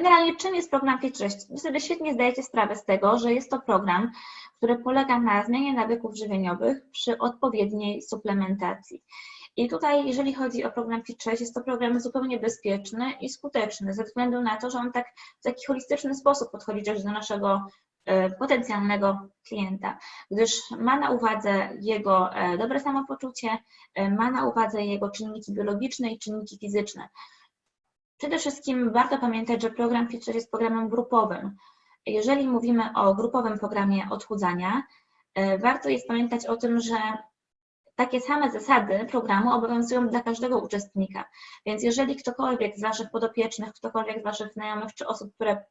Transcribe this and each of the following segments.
Generalnie czym jest program Fit6? Wy sobie świetnie zdajecie sprawę z tego, że jest to program, który polega na zmianie nawyków żywieniowych przy odpowiedniej suplementacji. I tutaj, jeżeli chodzi o program Fit6, jest to program zupełnie bezpieczny i skuteczny, ze względu na to, że on tak w taki holistyczny sposób podchodzi też do naszego e, potencjalnego klienta, gdyż ma na uwadze jego e, dobre samopoczucie, e, ma na uwadze jego czynniki biologiczne i czynniki fizyczne. Przede wszystkim warto pamiętać, że program Fit6 jest programem grupowym. Jeżeli mówimy o grupowym programie odchudzania, warto jest pamiętać o tym, że takie same zasady programu obowiązują dla każdego uczestnika. Więc jeżeli ktokolwiek z Waszych podopiecznych, ktokolwiek z Waszych znajomych czy osób, które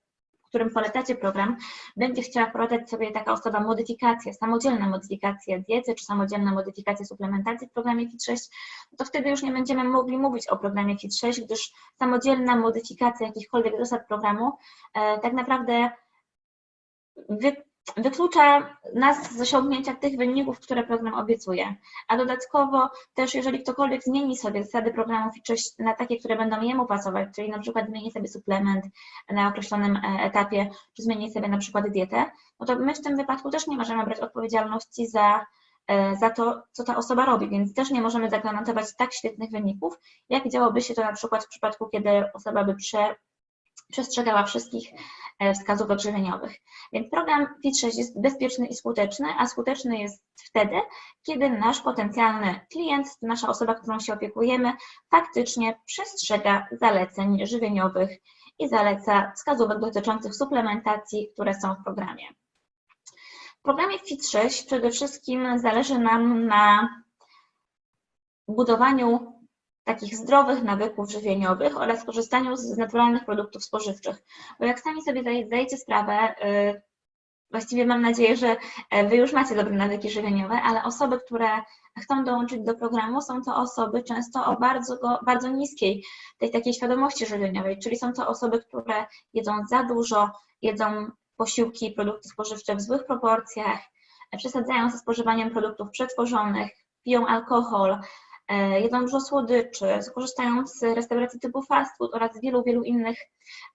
którym polecacie program, będzie chciała wprowadzać sobie taka osoba modyfikację, samodzielne modyfikacje diety czy samodzielne modyfikacje suplementacji w programie FIT6, to wtedy już nie będziemy mogli mówić o programie FIT6, gdyż samodzielna modyfikacja jakichkolwiek zasad programu e, tak naprawdę wy, wyklucza nas z osiągnięcia tych wyników, które program obiecuje. A dodatkowo też, jeżeli ktokolwiek zmieni sobie zasady programu Fit6 na takie, które będą jemu pasować, czyli na przykład zmieni sobie suplement na określonym e, etapie, czy zmieni sobie na przykład dietę, no to my w tym wypadku też nie możemy brać odpowiedzialności za e, za to, co ta osoba robi, więc też nie możemy zagwarantować tak świetnych wyników, jak działoby się to na przykład w przypadku, kiedy osoba by prze, przestrzegała wszystkich e, wskazówek żywieniowych. Więc program FIT6 jest bezpieczny i skuteczny, a skuteczny jest wtedy, kiedy nasz potencjalny klient, nasza osoba, którą się opiekujemy, faktycznie przestrzega zaleceń żywieniowych i zaleca wskazówek dotyczących suplementacji, które są w programie. W programie FIT6 przede wszystkim zależy nam na budowaniu takich zdrowych nawyków żywieniowych oraz korzystaniu z naturalnych produktów spożywczych. Bo jak sami sobie zdajecie sprawę, y, właściwie mam nadzieję, że e, Wy już macie dobre nawyki żywieniowe, ale osoby, które chcą dołączyć do programu, są to osoby często o bardzo, bardzo niskiej tej takiej świadomości żywieniowej, czyli są to osoby, które jedzą za dużo, jedzą posiłki, produkty spożywcze w złych proporcjach, przesadzają ze spożywaniem produktów przetworzonych, piją alkohol, E, jedzą dużo słodyczy, korzystają z restauracji typu fast food oraz wielu, wielu innych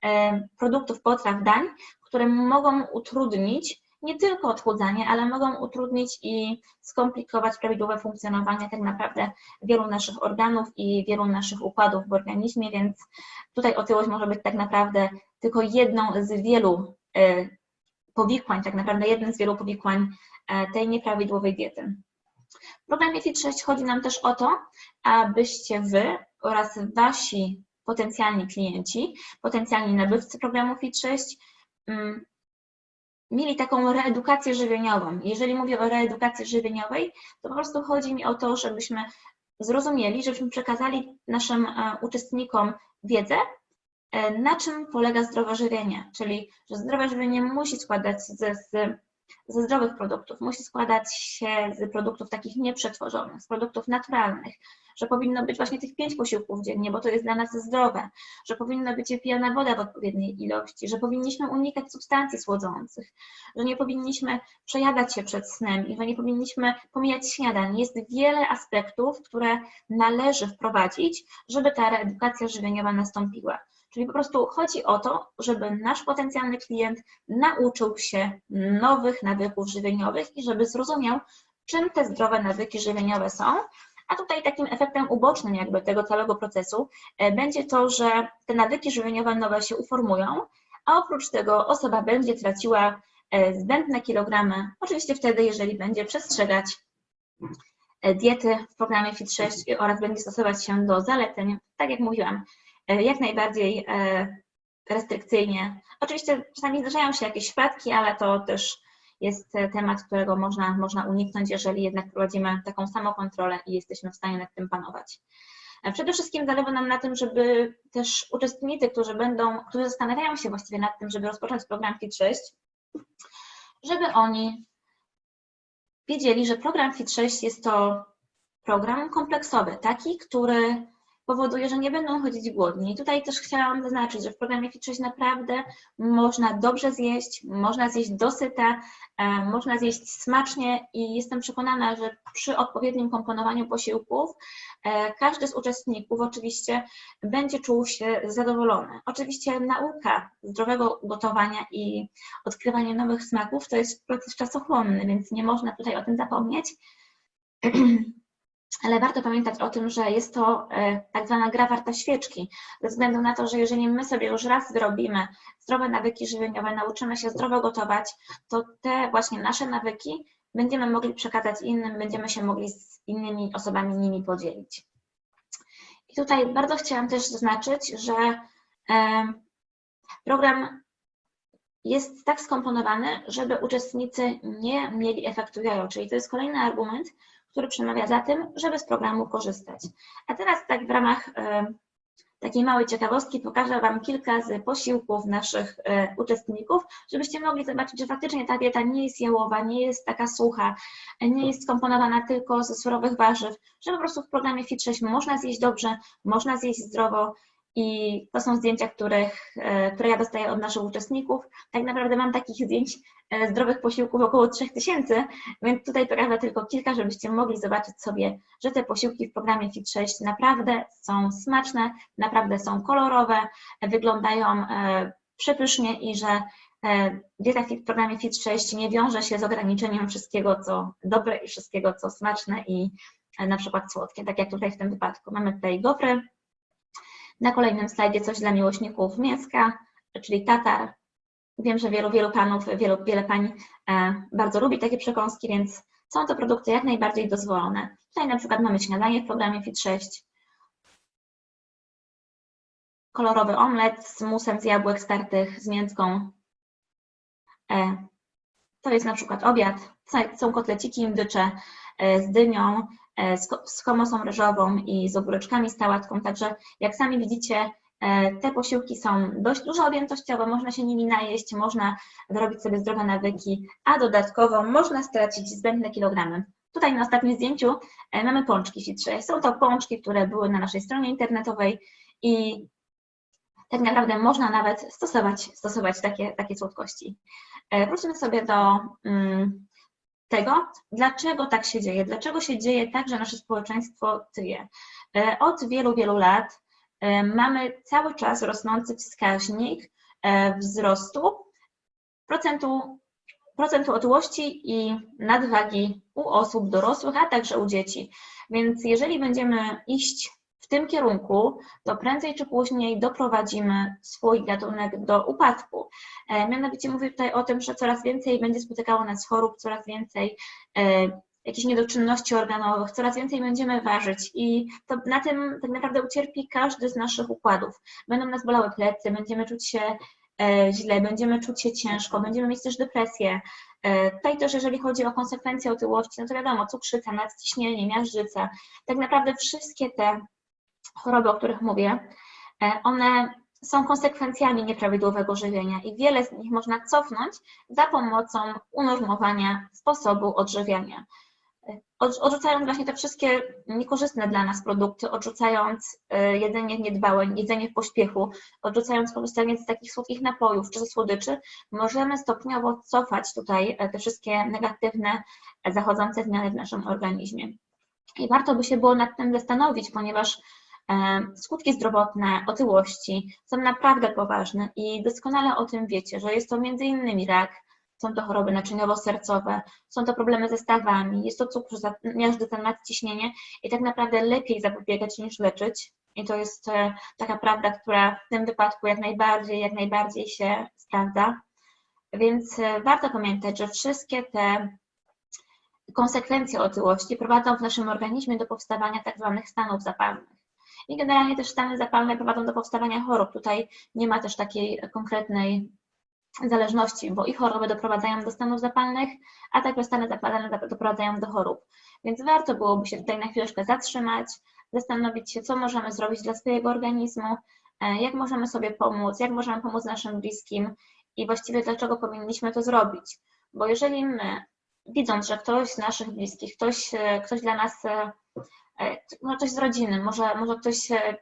e, produktów, potraw, dań, które mogą utrudnić nie tylko odchudzanie, ale mogą utrudnić i skomplikować prawidłowe funkcjonowanie tak naprawdę wielu naszych organów i wielu naszych układów w organizmie, więc tutaj otyłość może być tak naprawdę tylko jedną z wielu e, powikłań, tak naprawdę jednym z wielu powikłań tej nieprawidłowej diety. W programie Fit6 chodzi nam też o to, abyście Wy oraz Wasi potencjalni klienci, potencjalni nabywcy programu Fit6 mm, mieli taką reedukację żywieniową. Jeżeli mówię o reedukacji żywieniowej, to po prostu chodzi mi o to, żebyśmy zrozumieli, żebyśmy przekazali naszym e, uczestnikom wiedzę, e, na czym polega zdrowe żywienie, czyli że zdrowe żywienie musi składać się z ze zdrowych produktów, musi składać się z produktów takich nieprzetworzonych, z produktów naturalnych, że powinno być właśnie tych pięć posiłków dziennie, bo to jest dla nas zdrowe, że powinna być pijana woda w odpowiedniej ilości, że powinniśmy unikać substancji słodzących, że nie powinniśmy przejadać się przed snem i że nie powinniśmy pomijać śniadań. Jest wiele aspektów, które należy wprowadzić, żeby ta reedukacja żywieniowa nastąpiła. Czyli po prostu chodzi o to, żeby nasz potencjalny klient nauczył się nowych nawyków żywieniowych i żeby zrozumiał, czym te zdrowe nawyki żywieniowe są. A tutaj takim efektem ubocznym jakby tego całego procesu e, będzie to, że te nawyki żywieniowe nowe się uformują, a oprócz tego osoba będzie traciła e, zbędne kilogramy, oczywiście wtedy, jeżeli będzie przestrzegać e, diety w programie FIT6 oraz będzie stosować się do zaleceń, tak jak mówiłam, jak najbardziej e, restrykcyjnie. Oczywiście czasami zdarzają się jakieś przypadki, ale to też jest temat, którego można, można uniknąć, jeżeli jednak prowadzimy taką samokontrolę i jesteśmy w stanie nad tym panować. E, przede wszystkim zależy nam na tym, żeby też uczestnicy, którzy będą, którzy zastanawiają się właściwie nad tym, żeby rozpocząć program FIT6, żeby oni wiedzieli, że program FIT6 jest to program kompleksowy, taki, który powoduje, że nie będą chodzić głodni. I tutaj też chciałam zaznaczyć, że w programie Fit6 naprawdę można dobrze zjeść, można zjeść dosyta, e, można zjeść smacznie i jestem przekonana, że przy odpowiednim komponowaniu posiłków e, każdy z uczestników oczywiście będzie czuł się zadowolony. Oczywiście nauka zdrowego gotowania i odkrywanie nowych smaków to jest proces czasochłonny, więc nie można tutaj o tym zapomnieć. ale warto pamiętać o tym, że jest to e, tak zwana gra warta świeczki, ze względu na to, że jeżeli my sobie już raz wyrobimy zdrowe nawyki żywieniowe, nauczymy się zdrowo gotować, to te właśnie nasze nawyki będziemy mogli przekazać innym, będziemy się mogli z innymi osobami nimi podzielić. I tutaj bardzo chciałam też zaznaczyć, że e, program jest tak skomponowany, żeby uczestnicy nie mieli efektu jojo, czyli to jest kolejny argument, który przemawia za tym, żeby z programu korzystać. A teraz tak w ramach e, takiej małej ciekawostki pokażę Wam kilka z posiłków naszych e, uczestników, żebyście mogli zobaczyć, że faktycznie ta dieta nie jest jałowa, nie jest taka sucha, nie jest skomponowana tylko ze surowych warzyw, że po prostu w programie Fit6 można zjeść dobrze, można zjeść zdrowo i to są zdjęcia, których, e, które ja dostaję od naszych uczestników. Tak naprawdę mam takich zdjęć e, zdrowych posiłków około 3000, więc tutaj pokażę tylko kilka, żebyście mogli zobaczyć sobie, że te posiłki w programie Fit6 naprawdę są smaczne, naprawdę są kolorowe, wyglądają e, przepysznie i że dieta w programie Fit6 nie wiąże się z ograniczeniem wszystkiego, co dobre i wszystkiego, co smaczne i na przykład słodkie, tak jak tutaj w tym wypadku. Mamy tutaj gofry, na kolejnym slajdzie coś dla miłośników mięska, czyli tatar. Wiem, że wielu, wielu panów, wielu, wiele pań e, bardzo lubi takie przekąski, więc są to produkty jak najbardziej dozwolone. Tutaj na przykład mamy śniadanie w programie Fit6, kolorowy omlet z musem z jabłek startych, z miętką. E, to jest na przykład obiad. Są kotleciki indycze e, z dynią, z komosą ryżową i z ogóreczkami z sałatką, także jak sami widzicie, e, te posiłki są dość dużo objętościowe, można się nimi najeść, można wyrobić sobie zdrowe nawyki, a dodatkowo można stracić zbędne kilogramy. Tutaj na ostatnim zdjęciu e, mamy pączki fitrze. Są to pączki, które były na naszej stronie internetowej i tak naprawdę można nawet stosować, stosować takie, takie słodkości. Wróćmy sobie do mm, tego, dlaczego tak się dzieje, dlaczego się dzieje tak, że nasze społeczeństwo tyje. E, od wielu, wielu lat e, mamy cały czas rosnący wskaźnik e, wzrostu procentu, procentu otyłości i nadwagi u osób dorosłych, a także u dzieci. Więc jeżeli będziemy iść w tym kierunku, to prędzej czy później doprowadzimy swój gatunek do upadku. E, mianowicie mówię tutaj o tym, że coraz więcej będzie spotykało nas chorób, coraz więcej e, jakichś niedoczynności organowych, coraz więcej będziemy ważyć i to na tym tak naprawdę ucierpi każdy z naszych układów. Będą nas bolały plecy, będziemy czuć się e, źle, będziemy czuć się ciężko, będziemy mieć też depresję. Tutaj też jeżeli chodzi o konsekwencje otyłości, no to wiadomo, cukrzyca, nadciśnienie, miażdżyca, tak naprawdę wszystkie te choroby, o których mówię, e, one są konsekwencjami nieprawidłowego żywienia i wiele z nich można cofnąć za pomocą unormowania sposobu odżywiania. E, odrzucając właśnie te wszystkie niekorzystne dla nas produkty, odrzucając e, jedzenie niedbałe, jedzenie w pośpiechu, odrzucając korzystanie z takich słodkich napojów czy ze słodyczy, możemy stopniowo cofać tutaj te wszystkie negatywne, zachodzące zmiany w naszym organizmie. I warto by się było nad tym zastanowić, ponieważ Skutki zdrowotne otyłości są naprawdę poważne i doskonale o tym wiecie, że jest to innymi rak, są to choroby naczyniowo-sercowe, są to problemy ze stawami, jest to cukrzyca, miażdżyca, nadciśnienie i tak naprawdę lepiej zapobiegać niż leczyć. I to jest e, taka prawda, która w tym wypadku jak najbardziej, jak najbardziej się sprawdza. Więc e, warto pamiętać, że wszystkie te konsekwencje otyłości prowadzą w naszym organizmie do powstawania tak zwanych stanów zapalnych. I generalnie też stany zapalne prowadzą do powstawania chorób. Tutaj nie ma też takiej konkretnej zależności, bo i choroby doprowadzają do stanów zapalnych, a także stany zapalne doprowadzają do chorób. Więc warto byłoby się tutaj na chwileczkę zatrzymać, zastanowić się, co możemy zrobić dla swojego organizmu, e, jak możemy sobie pomóc, jak możemy pomóc naszym bliskim i właściwie dlaczego powinniśmy to zrobić. Bo jeżeli my, widząc, że ktoś z naszych bliskich, ktoś, e, ktoś dla nas e, no ktoś z rodziny, może, może ktoś, e,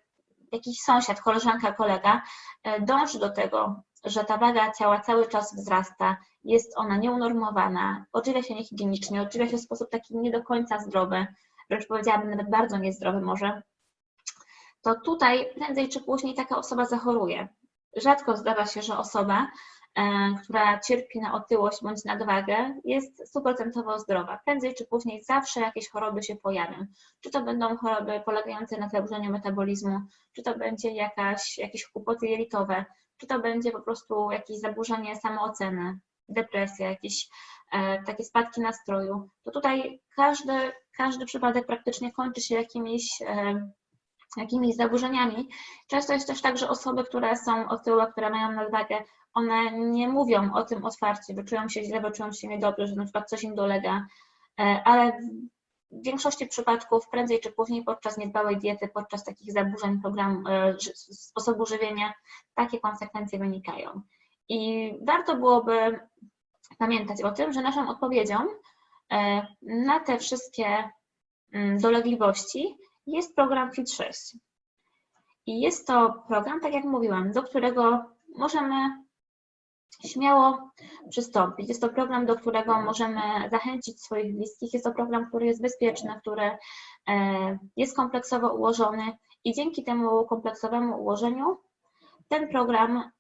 jakiś sąsiad, koleżanka, kolega e, dąży do tego, że ta waga ciała cały czas wzrasta, jest ona nieunormowana, odżywia się niehigienicznie, odżywia się w sposób taki nie do końca zdrowy, wręcz powiedziałabym nawet bardzo niezdrowy może, to tutaj prędzej czy później taka osoba zachoruje. Rzadko zdarza się, że osoba, e, która cierpi na otyłość bądź nadwagę, jest stuprocentowo zdrowa. Prędzej czy później zawsze jakieś choroby się pojawią. Czy to będą choroby polegające na zaburzeniu metabolizmu, czy to będzie jakaś, jakieś kłopoty jelitowe, czy to będzie po prostu jakieś zaburzenie samooceny, depresja, jakieś e, takie spadki nastroju. To tutaj każdy, każdy przypadek praktycznie kończy się jakimiś e, jakimiś zaburzeniami. Często jest też tak, że osoby, które są otyłe, które mają nadwagę, one nie mówią o tym otwarcie, bo czują się źle, bo czują się niedobrze, że na przykład coś im dolega, e, ale w większości przypadków prędzej czy później podczas niedbałej diety, podczas takich zaburzeń programu, e, sposobu żywienia, takie konsekwencje wynikają. I warto byłoby pamiętać o tym, że naszą odpowiedzią e, na te wszystkie mm, dolegliwości jest program Fit6. I jest to program, tak jak mówiłam, do którego możemy śmiało przystąpić. Jest to program, do którego możemy zachęcić swoich bliskich. Jest to program, który jest bezpieczny, który e, jest kompleksowo ułożony i dzięki temu kompleksowemu ułożeniu ten program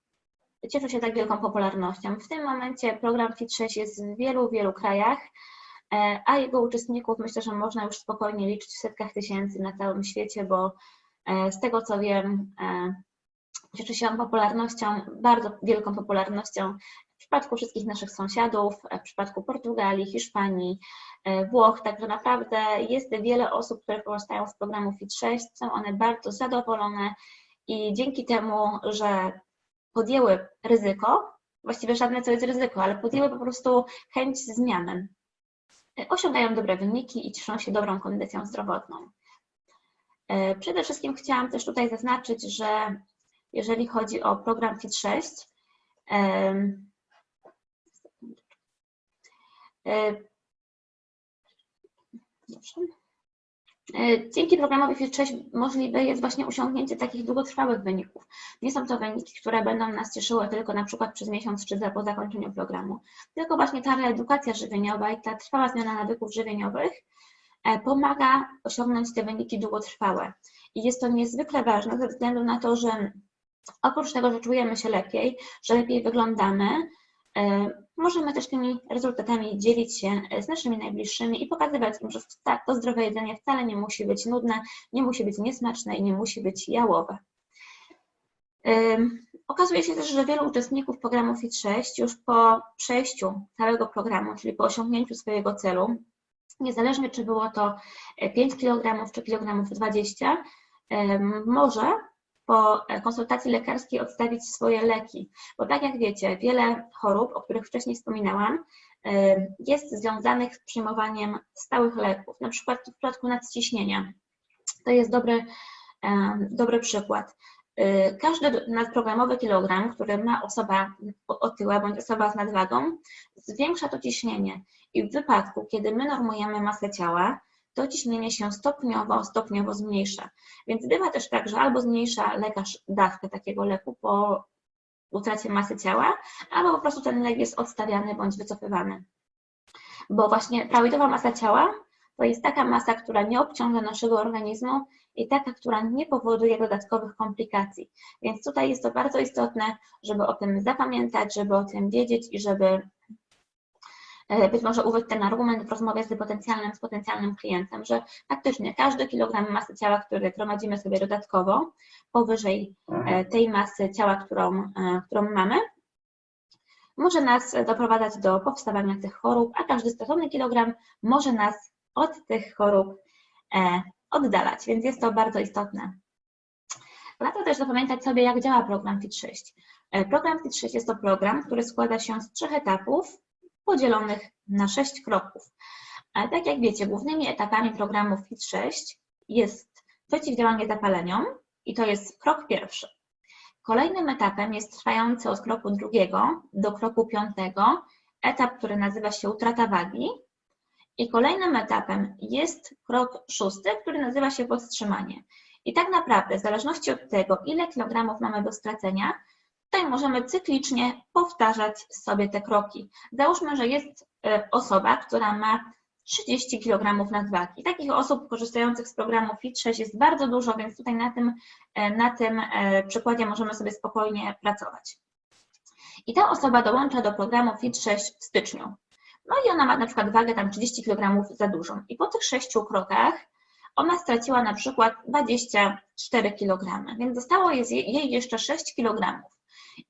cieszy się tak wielką popularnością. W tym momencie program Fit6 jest w wielu, wielu krajach. E, a jego uczestników myślę, że można już spokojnie liczyć w setkach tysięcy na całym świecie, bo e, z tego co wiem, cieszy się on popularnością, bardzo wielką popularnością w przypadku wszystkich naszych sąsiadów, w przypadku Portugalii, Hiszpanii, Włoch, także naprawdę jest wiele osób, które korzystają z programu Fit6, są one bardzo zadowolone i dzięki temu, że podjęły ryzyko, właściwie żadne co jest ryzyko, ale podjęły po prostu chęć zmiany, osiągają dobre wyniki i cieszą się dobrą kondycją zdrowotną. E, przede wszystkim chciałam też tutaj zaznaczyć, że jeżeli chodzi o program FIT6, E, dzięki programowi FIT6 możliwe jest właśnie osiągnięcie takich długotrwałych wyników. Nie są to wyniki, które będą nas cieszyły tylko na przykład przez miesiąc czy po zakończeniu programu, tylko właśnie ta reedukacja żywieniowa i ta trwała zmiana nawyków żywieniowych e, pomaga osiągnąć te wyniki długotrwałe. I jest to niezwykle ważne ze względu na to, że oprócz tego, że czujemy się lepiej, że lepiej wyglądamy, E, możemy też tymi rezultatami dzielić się z naszymi najbliższymi i pokazywać im, że tak, to zdrowe jedzenie wcale nie musi być nudne, nie musi być niesmaczne i nie musi być jałowe. E, okazuje się też, że wielu uczestników programu FIT6 już po przejściu całego programu, czyli po osiągnięciu swojego celu, niezależnie czy było to 5 kg czy kilogramów 20, może po konsultacji lekarskiej odstawić swoje leki, bo tak jak wiecie, wiele chorób, o których wcześniej wspominałam, jest związanych z przyjmowaniem stałych leków, na przykład w przypadku nadciśnienia. To jest dobry, dobry przykład. Każdy nadprogramowy kilogram, który ma osoba otyła bądź osoba z nadwagą, zwiększa to ciśnienie. I w wypadku, kiedy my normujemy masę ciała, to ciśnienie się stopniowo, stopniowo zmniejsza. Więc bywa też tak, że albo zmniejsza lekarz dawkę takiego leku po utracie masy ciała, albo po prostu ten lek jest odstawiany bądź wycofywany. Bo właśnie prawidłowa masa ciała to jest taka masa, która nie obciąża naszego organizmu i taka, która nie powoduje dodatkowych komplikacji. Więc tutaj jest to bardzo istotne, żeby o tym zapamiętać, żeby o tym wiedzieć i żeby być może użyć ten argument w rozmowie z potencjalnym, z potencjalnym klientem, że faktycznie każdy kilogram masy ciała, który gromadzimy sobie dodatkowo, powyżej e, tej masy ciała, którą, e, którą mamy, może nas doprowadzać do powstawania tych chorób, a każdy stracony kilogram może nas od tych chorób oddalać, więc jest to bardzo istotne. Warto też zapamiętać sobie, jak działa program FIT6. Program FIT6 jest to program, który składa się z trzech etapów, podzielonych na sześć kroków. Ale tak jak wiecie, głównymi etapami programu FIT6 jest przeciwdziałanie zapaleniom i to jest krok pierwszy. Kolejnym etapem jest trwający od kroku drugiego do kroku piątego etap, który nazywa się utrata wagi. I kolejnym etapem jest krok szósty, który nazywa się podtrzymanie. I tak naprawdę, w zależności od tego, ile kilogramów mamy do stracenia, tutaj możemy cyklicznie powtarzać sobie te kroki. Załóżmy, że jest e, osoba, która ma 30 kg nadwagi. Takich osób korzystających z programu Fit6 jest bardzo dużo, więc tutaj na tym, e, na tym e, przykładzie możemy sobie spokojnie pracować. I ta osoba dołącza do programu Fit6 w styczniu. No i ona ma na przykład wagę tam 30 kg za dużą. I po tych sześciu krokach ona straciła na przykład 24 kg, więc zostało jej jeszcze 6 kg.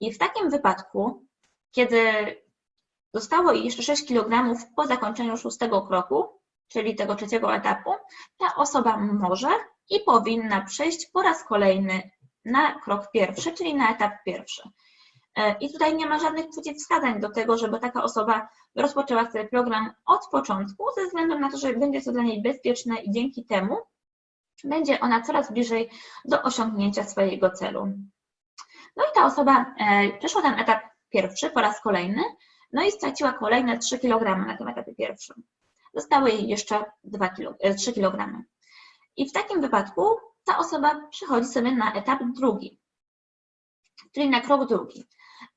I w takim wypadku, kiedy zostało jeszcze 6 kg po zakończeniu szóstego kroku, czyli tego trzeciego etapu, ta osoba może i powinna przejść po raz kolejny na krok pierwszy, czyli na etap pierwszy. E, I tutaj nie ma żadnych przeciwwskazań do tego, żeby taka osoba rozpoczęła sobie program od początku, ze względu na to, że będzie to dla niej bezpieczne i dzięki temu będzie ona coraz bliżej do osiągnięcia swojego celu. No i ta osoba e, przeszła ten etap pierwszy po raz kolejny, no i straciła kolejne 3 kg na tym etapie pierwszym. Zostały jej jeszcze 2 kg, 3 kg. I w takim wypadku ta osoba przechodzi sobie na etap drugi, czyli na krok drugi,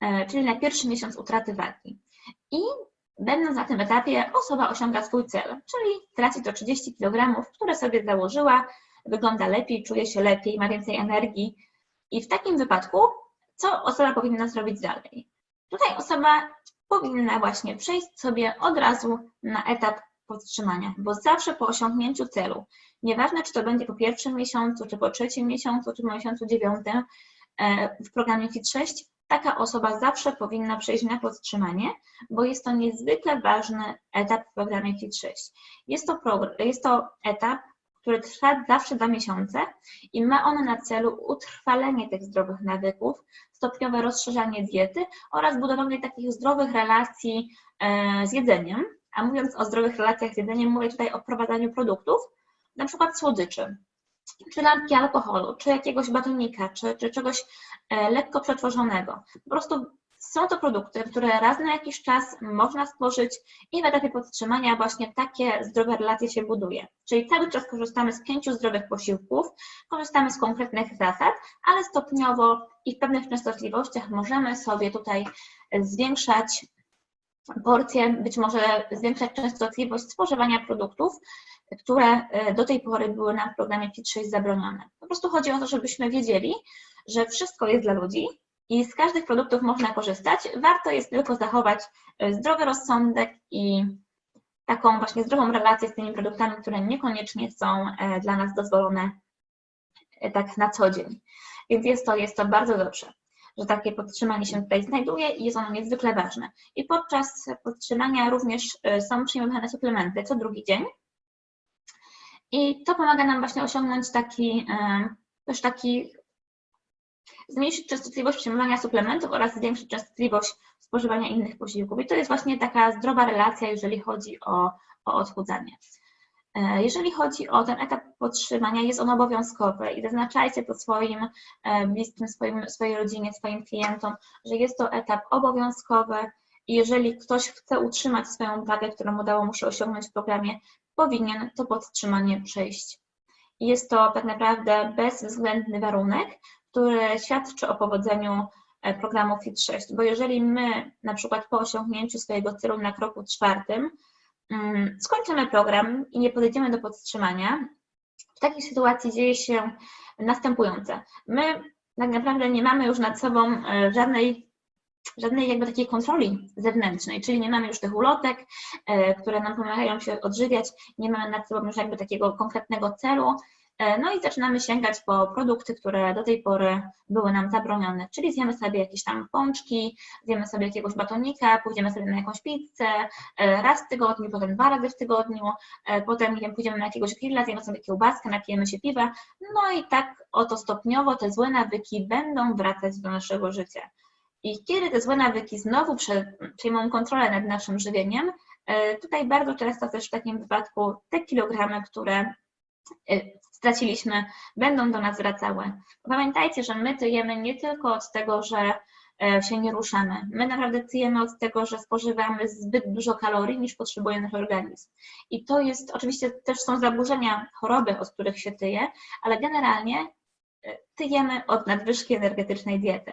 e, czyli na pierwszy miesiąc utraty wagi. I będąc na tym etapie, osoba osiąga swój cel, czyli traci to 30 kg, które sobie założyła, wygląda lepiej, czuje się lepiej, ma więcej energii. I w takim wypadku, co osoba powinna zrobić dalej? Tutaj osoba powinna właśnie przejść sobie od razu na etap podtrzymania, bo zawsze po osiągnięciu celu, nieważne czy to będzie po pierwszym miesiącu, czy po trzecim miesiącu, czy po miesiącu dziewiątym e, w programie FIT6, taka osoba zawsze powinna przejść na podtrzymanie, bo jest to niezwykle ważny etap w programie FIT6. Jest to, jest to etap, który trwa zawsze dwa miesiące i ma on na celu utrwalenie tych zdrowych nawyków, stopniowe rozszerzanie diety oraz budowanie takich zdrowych relacji e, z jedzeniem. A mówiąc o zdrowych relacjach z jedzeniem, mówię tutaj o wprowadzaniu produktów, na przykład słodyczy, czy lampki alkoholu, czy jakiegoś batonika, czy, czy czegoś e, lekko przetworzonego. Po prostu są to produkty, które raz na jakiś czas można spożyć i w etapie podtrzymania właśnie takie zdrowe relacje się buduje. Czyli cały czas korzystamy z pięciu zdrowych posiłków, korzystamy z konkretnych zasad, ale stopniowo i w pewnych częstotliwościach możemy sobie tutaj zwiększać porcje, być może zwiększać częstotliwość spożywania produktów, które e, do tej pory były nam w programie FIT6 zabronione. Po prostu chodzi o to, żebyśmy wiedzieli, że wszystko jest dla ludzi, i z każdych produktów można korzystać. Warto jest tylko zachować e, zdrowy rozsądek i taką właśnie zdrową relację z tymi produktami, które niekoniecznie są e, dla nas dozwolone e, tak na co dzień. Więc jest to, jest to bardzo dobrze, że takie podtrzymanie się tutaj znajduje i jest ono niezwykle ważne. I podczas podtrzymania również są przyjmowane suplementy co drugi dzień. I to pomaga nam właśnie osiągnąć taki, też taki zmniejszyć częstotliwość przyjmowania suplementów oraz zwiększyć częstotliwość spożywania innych posiłków. I to jest właśnie taka zdrowa relacja, jeżeli chodzi o, o odchudzanie. E, jeżeli chodzi o ten etap podtrzymania, jest on obowiązkowy i zaznaczajcie to swoim e, bliskim, swoim, swojej rodzinie, swoim klientom, że jest to etap obowiązkowy i jeżeli ktoś chce utrzymać swoją wagę, którą udało mu się osiągnąć w programie, powinien to podtrzymanie przejść. Jest to tak naprawdę bezwzględny warunek, które świadczy o powodzeniu e, programu FIT6, bo jeżeli my na przykład po osiągnięciu swojego celu na kroku czwartym mm, skończymy program i nie podejdziemy do podtrzymania, w takiej sytuacji dzieje się następujące. My tak naprawdę nie mamy już nad sobą e, żadnej żadnej jakby takiej kontroli zewnętrznej, czyli nie mamy już tych ulotek, e, które nam pomagają się odżywiać, nie mamy nad sobą już jakby takiego konkretnego celu, no i zaczynamy sięgać po produkty, które do tej pory były nam zabronione, czyli zjemy sobie jakieś tam pączki, zjemy sobie jakiegoś batonika, pójdziemy sobie na jakąś pizzę e, raz w tygodniu, potem dwa razy w tygodniu, e, potem nie wiem, pójdziemy na jakiegoś grilla, zjemy sobie kiełbaskę, napijemy się piwa, no i tak oto stopniowo te złe nawyki będą wracać do naszego życia. I kiedy te złe nawyki znowu przejmą kontrolę nad naszym żywieniem, tutaj bardzo często też w takim wypadku te kilogramy, które straciliśmy, będą do nas wracały. Pamiętajcie, że my tyjemy nie tylko od tego, że e, się nie ruszamy. My naprawdę cyjemy od tego, że spożywamy zbyt dużo kalorii niż potrzebuje nasz organizm. I to jest, oczywiście też są zaburzenia choroby, od których się tyje, ale generalnie e, tyjemy od nadwyżki energetycznej diety.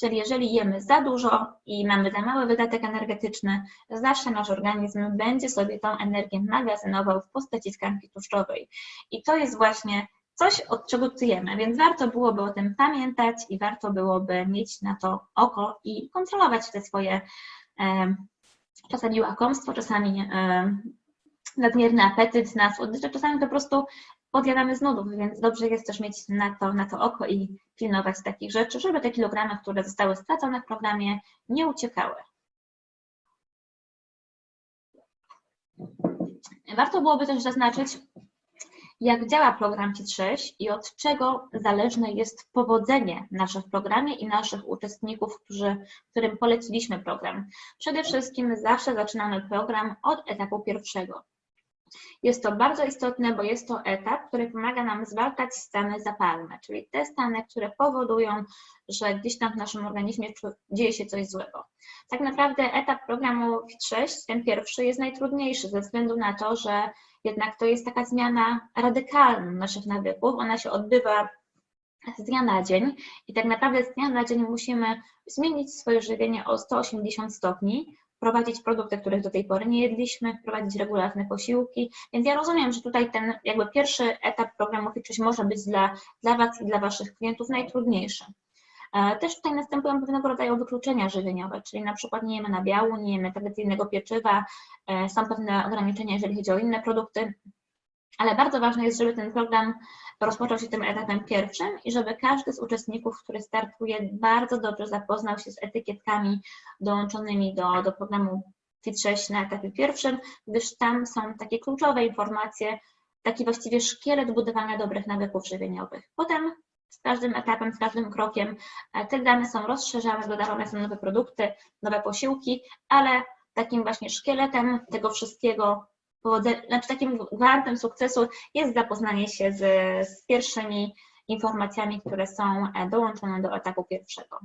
Czyli jeżeli jemy za dużo i mamy za mały wydatek energetyczny, zawsze nasz organizm będzie sobie tą energię magazynował w postaci tkanki tłuszczowej. I to jest właśnie coś, od czego tyjemy, więc warto byłoby o tym pamiętać i warto byłoby mieć na to oko i kontrolować te swoje czasami łakomstwo, czasami nadmierny apetyt na słodycze, czasami po prostu podjadamy z nudów, więc dobrze jest też mieć na to, na to oko i pilnować takich rzeczy, żeby te kilogramy, które zostały stracone w programie, nie uciekały. Warto byłoby też zaznaczyć, jak działa program Fit6 i od czego zależne jest powodzenie nasze w programie i naszych uczestników, którzy, którym poleciliśmy program. Przede wszystkim zawsze zaczynamy program od etapu pierwszego. Jest to bardzo istotne, bo jest to etap, który pomaga nam zwalczać stany zapalne, czyli te stany, które powodują, że gdzieś tam w naszym organizmie dzieje się coś złego. Tak naprawdę etap programu FIT6, ten pierwszy, jest najtrudniejszy ze względu na to, że jednak to jest taka zmiana radykalna naszych nawyków. Ona się odbywa z dnia na dzień i tak naprawdę z dnia na dzień musimy zmienić swoje żywienie o 180 stopni, prowadzić produkty, których do tej pory nie jedliśmy, prowadzić regularne posiłki, więc ja rozumiem, że tutaj ten jakby pierwszy etap programu Fit może być dla, dla Was i dla Waszych klientów najtrudniejszy. E, też tutaj następują pewnego rodzaju wykluczenia żywieniowe, czyli na przykład nie jemy nabiału, nie jemy tradycyjnego pieczywa, e, są pewne ograniczenia, jeżeli chodzi o inne produkty, ale bardzo ważne jest, żeby ten program rozpoczął się tym etapem pierwszym i żeby każdy z uczestników, który startuje, bardzo dobrze zapoznał się z etykietkami dołączonymi do, do programu FIT6 na etapie pierwszym, gdyż tam są takie kluczowe informacje, taki właściwie szkielet budowania dobrych nawyków żywieniowych. Potem z każdym etapem, z każdym krokiem e, te dane są rozszerzane, dodawane są nowe produkty, nowe posiłki, ale takim właśnie szkieletem tego wszystkiego znaczy takim gwarantem sukcesu jest zapoznanie się z, z pierwszymi informacjami, które są e, dołączone do etapu pierwszego.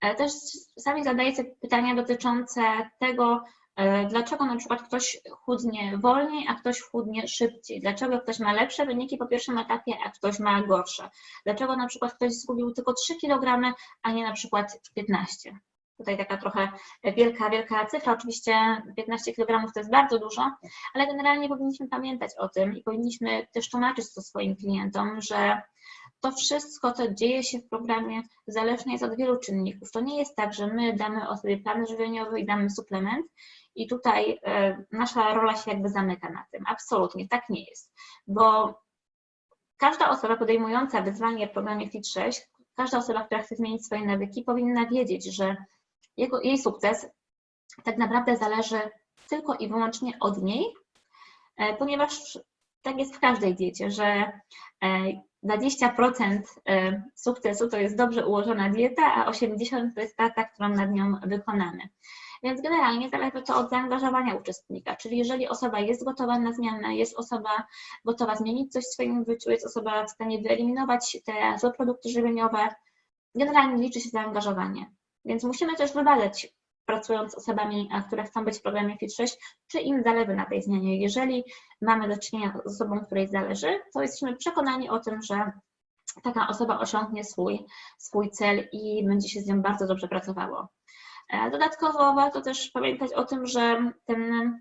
E, też sami zadajecie pytania dotyczące tego, e, dlaczego na przykład ktoś chudnie wolniej, a ktoś chudnie szybciej. Dlaczego ktoś ma lepsze wyniki po pierwszym etapie, a ktoś ma gorsze. Dlaczego na przykład ktoś zgubił tylko 3 kg, a nie na przykład 15. Tutaj taka trochę wielka, wielka cyfra. Oczywiście 15 kg to jest bardzo dużo, ale generalnie powinniśmy pamiętać o tym i powinniśmy też tłumaczyć to swoim klientom, że to wszystko, co dzieje się w programie, zależne jest od wielu czynników. To nie jest tak, że my damy osobie plan żywieniowy i damy suplement i tutaj e, nasza rola się jakby zamyka na tym. Absolutnie, tak nie jest, bo każda osoba podejmująca wyzwanie w programie FIT6, każda osoba, która chce zmienić swoje nawyki, powinna wiedzieć, że jego, jej sukces tak naprawdę zależy tylko i wyłącznie od niej, e, ponieważ tak jest w każdej diecie, że 20% e, e, sukcesu to jest dobrze ułożona dieta, a 80% to jest ta, którą nad nią wykonamy. Więc generalnie zależy to od zaangażowania uczestnika, czyli jeżeli osoba jest gotowa na zmianę, jest osoba gotowa zmienić coś w swoim życiu, jest osoba w stanie wyeliminować te złe produkty żywieniowe, generalnie liczy się zaangażowanie. Więc musimy też wybadać, pracując z osobami, które chcą być w programie FIT6, czy im zależy na tej zmianie. Jeżeli mamy do czynienia z osobą, której zależy, to jesteśmy przekonani o tym, że taka osoba osiągnie swój, swój cel i będzie się z nią bardzo dobrze pracowało. E, dodatkowo warto też pamiętać o tym, że ten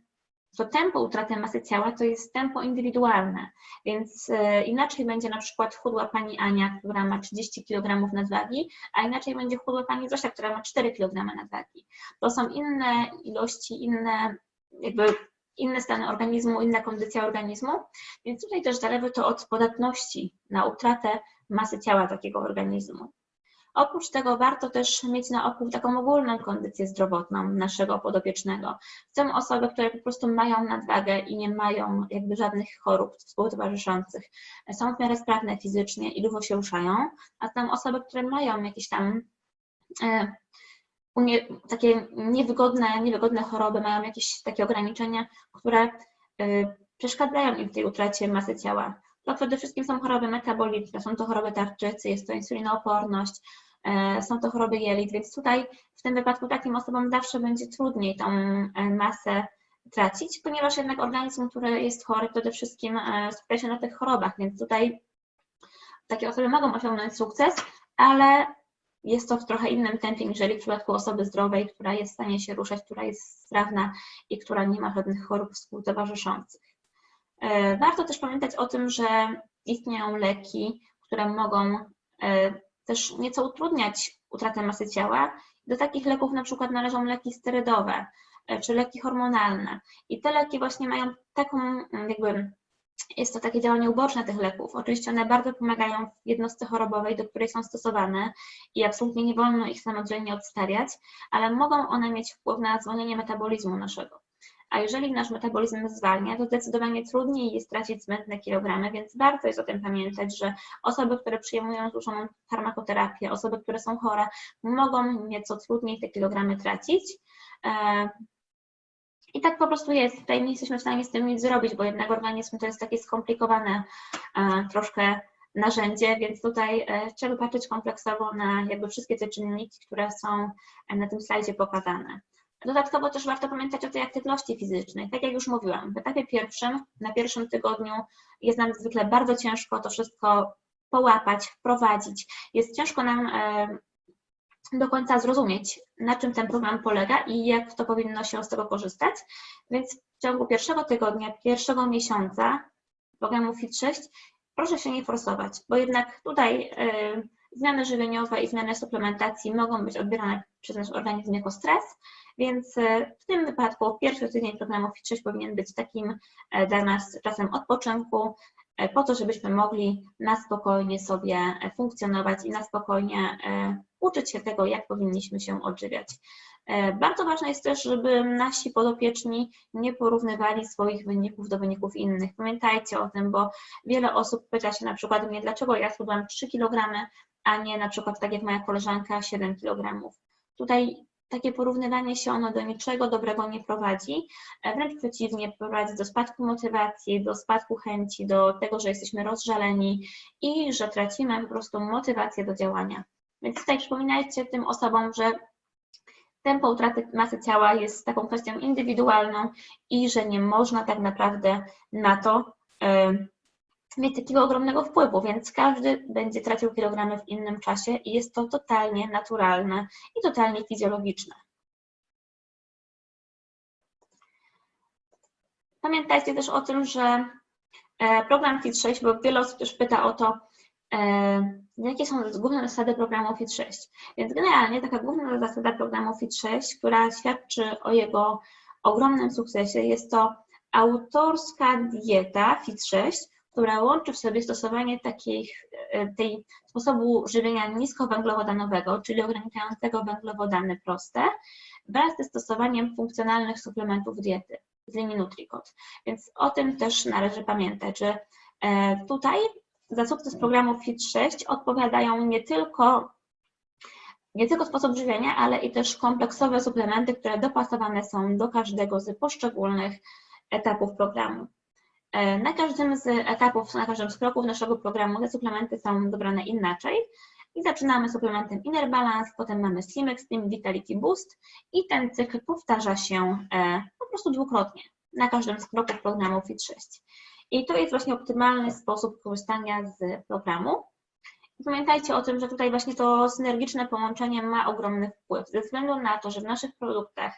to tempo utraty masy ciała to jest tempo indywidualne, więc e, inaczej będzie na przykład chudła pani Ania, która ma 30 kg nadwagi, a inaczej będzie chudła pani Zosia, która ma 4 kg nadwagi. To są inne ilości, inne jakby inne stany organizmu, inna kondycja organizmu, więc tutaj też zależy to od podatności na utratę masy ciała takiego organizmu. Oprócz tego warto też mieć na oku taką ogólną kondycję zdrowotną naszego podopiecznego. Są osoby, które po prostu mają nadwagę i nie mają jakby żadnych chorób współtowarzyszących. Są w miarę sprawne fizycznie i dużo się ruszają, a są osoby, które mają jakieś tam e, takie niewygodne, niewygodne choroby, mają jakieś takie ograniczenia, które e, przeszkadzają im w tej utracie masy ciała. To przede wszystkim są choroby metaboliczne, są to choroby tarczycy, jest to insulinooporność, e, są to choroby jelit, więc tutaj w tym wypadku takim osobom zawsze będzie trudniej tą e, masę tracić, ponieważ jednak organizm, który jest chory, przede wszystkim e, skupia się na tych chorobach, więc tutaj takie osoby mogą osiągnąć sukces, ale jest to w trochę innym tempie niż w przypadku osoby zdrowej, która jest w stanie się ruszać, która jest sprawna i która nie ma żadnych chorób współtowarzyszących. E, warto też pamiętać o tym, że istnieją leki, które mogą e, też nieco utrudniać utratę masy ciała. Do takich leków na przykład należą leki sterydowe e, czy leki hormonalne. I te leki właśnie mają taką jakby jest to takie działanie uboczne tych leków. Oczywiście one bardzo pomagają w jednostce chorobowej, do której są stosowane i absolutnie nie wolno ich samodzielnie odstawiać, ale mogą one mieć wpływ na zwolnienie metabolizmu naszego. A jeżeli nasz metabolizm zwalnia, to zdecydowanie trudniej jest tracić zbędne kilogramy, więc warto jest o tym pamiętać, że osoby, które przyjmują złożoną farmakoterapię, osoby, które są chore, mogą nieco trudniej te kilogramy tracić. E, i tak po prostu jest. Tutaj nie jesteśmy w stanie z tym nic zrobić, bo jednak organizm to jest takie skomplikowane e, troszkę narzędzie, więc tutaj e, trzeba patrzeć kompleksowo na jakby wszystkie te czynniki, które są na tym slajdzie pokazane. Dodatkowo też warto pamiętać o tej aktywności fizycznej. Tak jak już mówiłam, w etapie pierwszym, na pierwszym tygodniu jest nam zwykle bardzo ciężko to wszystko połapać, wprowadzić. Jest ciężko nam e, do końca zrozumieć, na czym ten program polega i jak to powinno się z tego korzystać. Więc w ciągu pierwszego tygodnia, pierwszego miesiąca programu FIT6 proszę się nie forsować, bo jednak tutaj y, zmiany żywieniowe i zmiany suplementacji mogą być odbierane przez nasz organizm jako stres, więc y, w tym wypadku pierwszy tydzień programu FIT6 powinien być takim y, dla nas czasem odpoczynku, E, po to, żebyśmy mogli na spokojnie sobie e, funkcjonować i na spokojnie e, uczyć się tego, jak powinniśmy się odżywiać. Bardzo ważne jest też, żeby nasi podopieczni nie porównywali swoich wyników do wyników innych. Pamiętajcie o tym, bo wiele osób pyta się na przykład mnie, dlaczego ja schudłam 3 kg, a nie na przykład tak jak moja koleżanka 7 kg. Tutaj takie porównywanie się ono do niczego dobrego nie prowadzi, e, wręcz przeciwnie, prowadzi do spadku motywacji, do spadku chęci, do tego, że jesteśmy rozżaleni i że tracimy po prostu motywację do działania. Więc tutaj przypominajcie tym osobom, że tempo utraty masy ciała jest taką kwestią indywidualną i że nie można tak naprawdę na to mieć takiego ogromnego wpływu, więc każdy będzie tracił kilogramy w innym czasie i jest to totalnie naturalne i totalnie fizjologiczne. Pamiętajcie też o tym, że e, program FIT6, bo wiele osób też pyta o to, e, jakie są główne zasady programu FIT6. Więc generalnie taka główna zasada programu FIT6, która świadczy o jego ogromnym sukcesie, jest to autorska dieta FIT6, która łączy w sobie stosowanie takich, e, tej sposobu żywienia niskowęglowodanowego, czyli ograniczającego węglowodany proste, wraz ze stosowaniem funkcjonalnych suplementów diety z linii NutriCod. Więc o tym też należy pamiętać, że e, tutaj za sukces programu FIT6 odpowiadają nie tylko nie tylko sposób żywienia, ale i też kompleksowe suplementy, które dopasowane są do każdego z poszczególnych etapów programu. E, na każdym z etapów, na każdym z kroków naszego programu te suplementy są dobrane inaczej. I zaczynamy suplementem Inner Balance, potem mamy Slim Extreme Vitality Boost i ten cykl powtarza się e, po prostu dwukrotnie na każdym z kroków programu FIT6. I to jest właśnie optymalny sposób korzystania z programu. Pamiętajcie o tym, że tutaj właśnie to synergiczne połączenie ma ogromny wpływ, ze względu na to, że w naszych produktach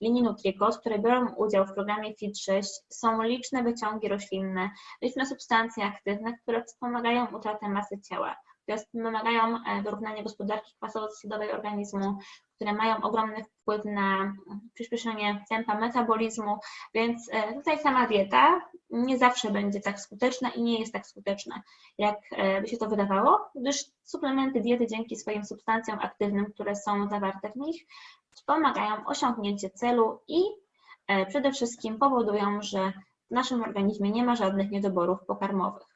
linii Nutricos, które biorą udział w programie FIT6, są liczne wyciągi roślinne, liczne substancje aktywne, które wspomagają utratę masy ciała, które wspomagają e, wyrównanie gospodarki kwasowo-sodowej organizmu, które mają ogromny wpływ na przyspieszenie tempa metabolizmu, więc e, tutaj sama dieta nie zawsze będzie tak skuteczna i nie jest tak skuteczna, jak e, by się to wydawało, gdyż suplementy diety dzięki swoim substancjom aktywnym, które są zawarte w nich, wspomagają osiągnięcie celu i e, przede wszystkim powodują, że w naszym organizmie nie ma żadnych niedoborów pokarmowych.